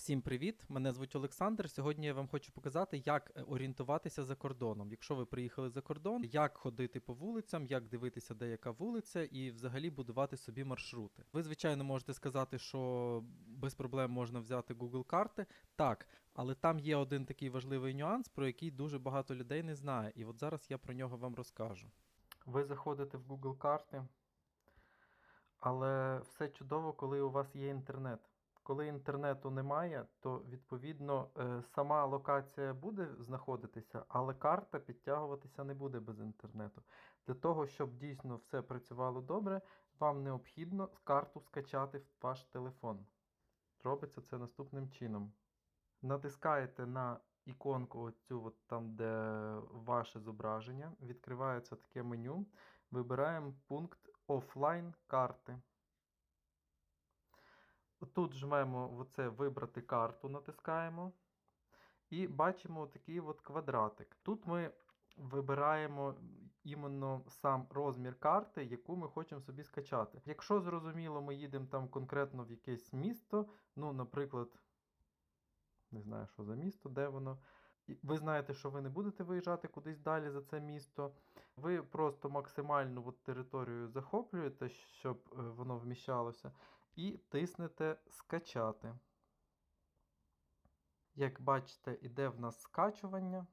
Всім привіт! Мене звуть Олександр. Сьогодні я вам хочу показати, як е, орієнтуватися за кордоном. Якщо ви приїхали за кордон, як ходити по вулицям, як дивитися, де яка вулиця, і взагалі будувати собі маршрути. Ви, звичайно, можете сказати, що без проблем можна взяти Google карти. Так, але там є один такий важливий нюанс, про який дуже багато людей не знає. І от зараз я про нього вам розкажу. Ви заходите в Google карти, але все чудово, коли у вас є інтернет. Коли інтернету немає, то відповідно е, сама локація буде знаходитися, але карта підтягуватися не буде без інтернету. Для того, щоб дійсно все працювало добре, вам необхідно карту скачати в ваш телефон. Робиться це наступним чином. Натискаєте на іконку, оцю от там, де ваше зображення, відкривається таке меню. Вибираємо пункт офлайн карти. Тут жмемо оце вибрати карту, натискаємо. І бачимо такий от квадратик. Тут ми вибираємо іменно сам розмір карти, яку ми хочемо собі скачати. Якщо зрозуміло, ми їдемо там конкретно в якесь місто, ну, наприклад, не знаю, що за місто, де воно. Ви знаєте, що ви не будете виїжджати кудись далі за це місто. Ви просто максимальну от територію захоплюєте, щоб е, воно вміщалося, і тиснете скачати. Як бачите, іде в нас скачування.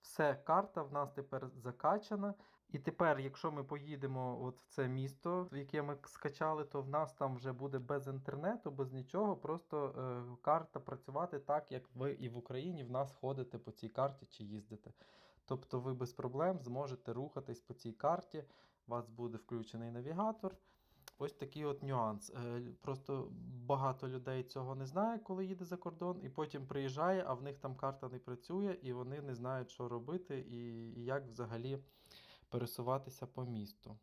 Все, карта в нас тепер закачана. І тепер, якщо ми поїдемо от в це місто, в яке ми скачали, то в нас там вже буде без інтернету, без нічого. Просто е, карта працювати так, як ви і в Україні в нас ходите по цій карті чи їздите. Тобто ви без проблем зможете рухатись по цій карті, у вас буде включений навігатор. Ось такий от нюанс. Е, Просто багато людей цього не знає, коли їде за кордон, і потім приїжджає, а в них там карта не працює, і вони не знають, що робити, і, і як взагалі пересуватися по місту.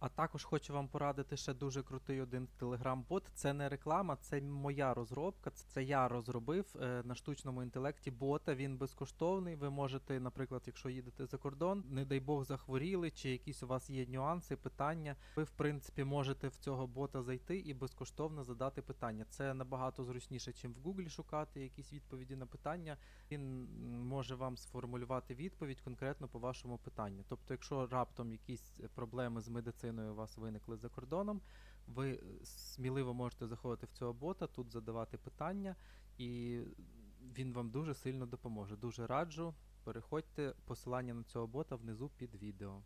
А також хочу вам порадити ще дуже крутий один телеграм-бот. Це не реклама, це моя розробка. Це- я розробив е, на штучному інтелекті бота. Він безкоштовний. Ви можете, наприклад, якщо їдете за кордон, не дай Бог захворіли, чи якісь у вас є нюанси, питання. Ви, в принципі, можете в цього бота зайти і безкоштовно задати питання. Це набагато зручніше, чим в Гуглі шукати якісь відповіді на питання. Він може вам сформулювати відповідь конкретно по вашому питанню. Тобто, якщо раптом якісь проблеми з медициною у вас виникли за кордоном, ви е, сміливо можете заходити в цього бота, тут задавати питання, і він вам дуже сильно допоможе. Дуже раджу. Переходьте посилання на цього бота внизу під відео.